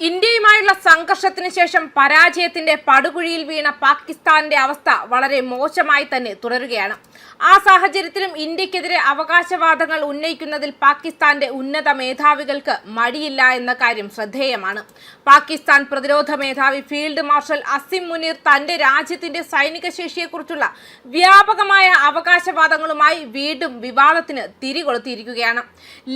ഇന്ത്യയുമായുള്ള സംഘർഷത്തിന് ശേഷം പരാജയത്തിന്റെ പടുകുഴിയിൽ വീണ പാകിസ്ഥാന്റെ അവസ്ഥ വളരെ മോശമായി തന്നെ തുടരുകയാണ്. ആ സാഹചര്യത്തിലും ഇന്ത്യക്കെതിരെ അവകാശവാദങ്ങൾ ഉന്നയിക്കുന്നതിൽ പാകിസ്ഥാന്റെ ഉന്നത മേധാവികൾക്ക് മടിയില്ല എന്ന കാര്യം ശ്രദ്ധേയമാണ്. പാകിസ്ഥാൻ പ്രതിരോധ മേധാവി ഫീൽഡ് മാർഷൽ അസിം മുനീർ തന്റെ രാജ്യത്തിന്റെ സൈനിക ശേഷിയെക്കുറിച്ചുള്ള വ്യാപകമായ അവകാശവാദങ്ങളുമായി വീണ്ടും വിവാദത്തിന് തിരികൊളുത്തിയിരിക്കുകയാണ്.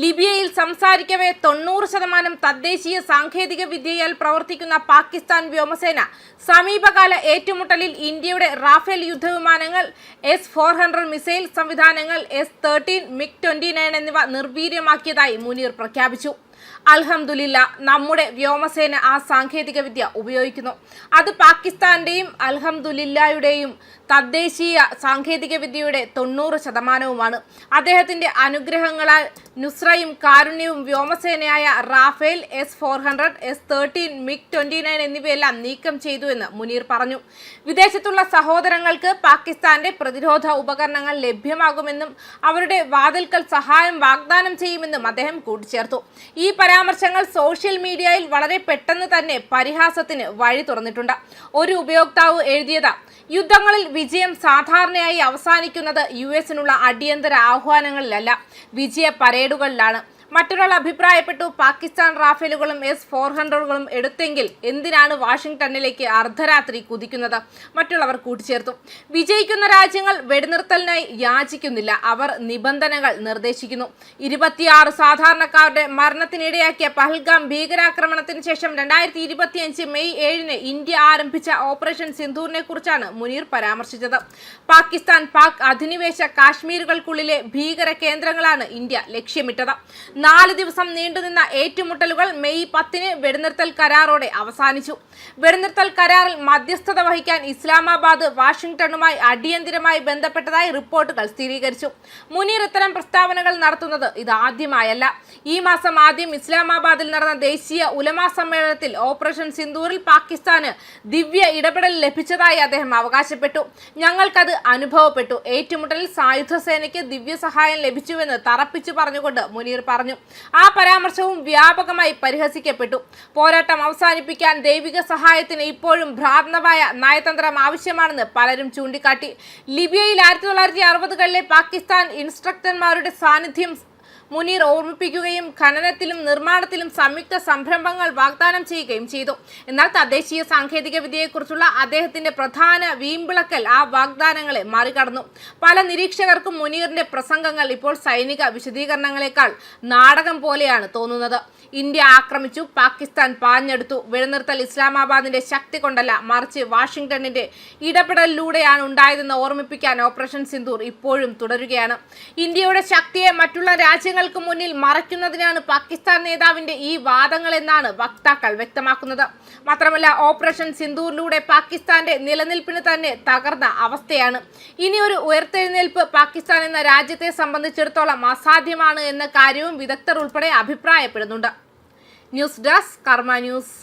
ലിബിയയിൽ സംസാരിക്കവേ തൊണ്ണൂറ് ശതമാനം തദ്ദേശീയ സാങ്കേതിക വിദ്യയാൽ പ്രവർത്തിക്കുന്ന പാകിസ്ഥാൻ വ്യോമസേന സമീപകാല ഏറ്റുമുട്ടലിൽ ഇന്ത്യയുടെ റാഫേൽ യുദ്ധവിമാനങ്ങൾ എസ് ഫോർ ഹൺഡ്രഡ് മിസൈൽ സംവിധാനങ്ങൾ S thirteen MiG twenty nine എന്നിവ നിർവീര്യമാക്കിയതായി മുനീർ പ്രഖ്യാപിച്ചു. അൽഹംദുലില്ല നമ്മുടെ വ്യോമസേന ആ സാങ്കേതിക വിദ്യ ഉപയോഗിക്കുന്നു. അത് പാകിസ്ഥാന്റെയും അൽഹംദുലില്ലയുടെയും തദ്ദേശീയ സാങ്കേതിക വിദ്യയുടെ തൊണ്ണൂറ് ശതമാനവുമാണ്. അദ്ദേഹത്തിന്റെ അനുഗ്രഹങ്ങളാൽ നുസ്രയും കാരുണ്യവും വ്യോമസേനയായ Rafale S four hundred S thirteen MiG twenty nine എന്നിവയെല്ലാം നീക്കം ചെയ്തു എന്ന് മുനീർ പറഞ്ഞു. വിദേശത്തുള്ള സഹോദരങ്ങൾക്ക് പാകിസ്ഥാന്റെ പ്രതിരോധ ഉപകരണങ്ങൾ ലഭ്യമാകുമെന്നും അവരുടെ വാതിൽക്കൽ സഹായം വാഗ്ദാനം ചെയ്യുമെന്നും അദ്ദേഹം കൂട്ടിച്ചേർത്തു. ഈ പരാമർശങ്ങൾ സോഷ്യൽ മീഡിയയിൽ വളരെ പെട്ടെന്ന് തന്നെ പരിഹാസത്തിന് വഴി തുറന്നിട്ടുണ്ട്. ഒരു ഉപയോക്താവ് എഴുതിയത് യുദ്ധങ്ങളിൽ വിജയം സാധാരണയായി അവസാനിക്കുന്നത് യു എസിനുള്ള അടിയന്തര ആഹ്വാനങ്ങളിലല്ല. വിജയ പരേഡുകളിലാണ്. മറ്റൊരാൾ അഭിപ്രായപ്പെട്ടു. പാകിസ്ഥാൻ റാഫേലുകളും എസ് ഫോർ ഹൺഡ്രഡുകളും എടുത്തെങ്കിൽ എന്തിനാണ് വാഷിംഗ്ടണിലേക്ക് അർദ്ധരാത്രി കുതിക്കുന്നത്? മറ്റുള്ളവർ കൂട്ടിച്ചേർത്തു. വിജയിക്കുന്ന രാജ്യങ്ങൾ വെടിനിർത്തലിനായി യാചിക്കുന്നില്ല. അവർ നിബന്ധനകൾ നിർദ്ദേശിക്കുന്നു. ഇരുപത്തിയാറ് സാധാരണക്കാരുടെ മരണത്തിനിടയാക്കിയ പഹൽഗാം ഭീകരാക്രമണത്തിന് ശേഷം രണ്ടായിരത്തി ഇരുപത്തിയഞ്ച് മെയ് ഏഴിന് ഇന്ത്യ ആരംഭിച്ച ഓപ്പറേഷൻ സിന്ധൂറിനെ കുറിച്ചാണ് മുനീർ പരാമർശിച്ചത്. പാകിസ്ഥാൻ പാക് അധിനിവേശ കാശ്മീരുകൾക്കുള്ളിലെ ഭീകര കേന്ദ്രങ്ങളാണ് ഇന്ത്യ ലക്ഷ്യമിട്ടത്. നാല് ദിവസം നീണ്ടുനിന്ന ഏറ്റുമുട്ടലുകൾ മെയ് പത്തിന് വെടിനിർത്തൽ കരാറോടെ അവസാനിച്ചു. വെടിനിർത്തൽ കരാറിൽ മധ്യസ്ഥത വഹിക്കാൻ ഇസ്ലാമാബാദ് വാഷിംഗ്ടണുമായി അടിയന്തിരമായി ബന്ധപ്പെട്ടതായി റിപ്പോർട്ടുകൾ സ്ഥിരീകരിച്ചു. മുനീർ ഇത്തരം പ്രസ്താവനകൾ നടത്തുന്നത് ഇതാദ്യമായല്ല ഈ മാസം ആദ്യം ഇസ്ലാമാബാദിൽ നടന്ന ദേശീയ ഉലമാ സമ്മേളനത്തിൽ ഓപ്പറേഷൻ സിന്ദൂറിൽ പാകിസ്ഥാന് ദിവ്യ ഇടപെടൽ ലഭിച്ചതായി അദ്ദേഹം അവകാശപ്പെട്ടു. ഞങ്ങൾക്കത് അനുഭവപ്പെട്ടു. ഏറ്റുമുട്ടലിൽ സായുധ സേനയ്ക്ക് ദിവ്യ സഹായം ലഭിച്ചുവെന്ന് തറപ്പിച്ചു പറഞ്ഞുകൊണ്ട് മുനീർ പറഞ്ഞു. ആ പരാമർശവും വ്യാപകമായി പരിഹസിക്കപ്പെട്ടു. പോരാട്ടം അവസാനിപ്പിക്കാൻ ദൈവിക സഹായത്തിന് ഇപ്പോഴും ഭ്രാന്തമായ നയതന്ത്രം ആവശ്യമാണെന്ന് പലരും ചൂണ്ടിക്കാട്ടി. ലിബിയയിൽ ആയിരത്തി തൊള്ളായിരത്തി അറുപതുകളിലെ പാകിസ്ഥാൻ ഇൻസ്ട്രക്ടർമാരുടെ സാന്നിധ്യം മുനീർ ഓർമ്മിപ്പിക്കുകയും ഖനനത്തിലും നിർമ്മാണത്തിലും സംയുക്ത സംരംഭങ്ങൾ വാഗ്ദാനം ചെയ്യുകയും ചെയ്തു. എന്നാൽ തദ്ദേശീയ സാങ്കേതിക വിദ്യയെക്കുറിച്ചുള്ള അദ്ദേഹത്തിന്റെ പ്രധാന വീമ്പിളക്കൽ ആ വാഗ്ദാനങ്ങളെ മറികടന്നു. പല നിരീക്ഷകർക്കും മുനീറിന്റെ പ്രസംഗങ്ങൾ ഇപ്പോൾ സൈനിക വിശദീകരണങ്ങളെക്കാൾ നാടകം പോലെയാണ് തോന്നുന്നത്. ഇന്ത്യ ആക്രമിച്ചു പാകിസ്ഥാൻ പാഞ്ഞെടുത്തു. വെടിനിർത്തൽ ഇസ്ലാമാബാദിന്റെ ശക്തി കൊണ്ടല്ല മറിച്ച് വാഷിംഗ്ടണിന്റെ ഇടപെടലിലൂടെയാണ് ഉണ്ടായതെന്ന് ഓർമ്മിപ്പിക്കാൻ ഓപ്പറേഷൻ സിന്ദൂർ ഇപ്പോഴും തുടരുകയാണ്. ഇന്ത്യയുടെ ശക്തിയെ മറ്റുള്ള രാജ്യങ്ങൾക്ക് മുന്നിൽ മറയ്ക്കുന്നതിനാണ് പാകിസ്ഥാൻ നേതാവിന്റെ ഈ വാദങ്ങളെന്നാണ് വക്താക്കൾ വ്യക്തമാക്കുന്നത്. മാത്രമല്ല ഓപ്പറേഷൻ സിന്ദൂറിലൂടെ പാകിസ്ഥാന്റെ നിലനിൽപ്പിന് തന്നെ തകർന്ന അവസ്ഥയാണ്. ഇനി ഒരു ഉയർത്തെഴുന്നേൽപ്പ് പാകിസ്ഥാൻ എന്ന രാജ്യത്തെ സംബന്ധിച്ചിടത്തോളം അസാധ്യമാണ് എന്ന കാര്യവും വിദഗ്ധർ ഉൾപ്പെടെ അഭിപ്രായപ്പെടുന്നുണ്ട്. News desk Karma news.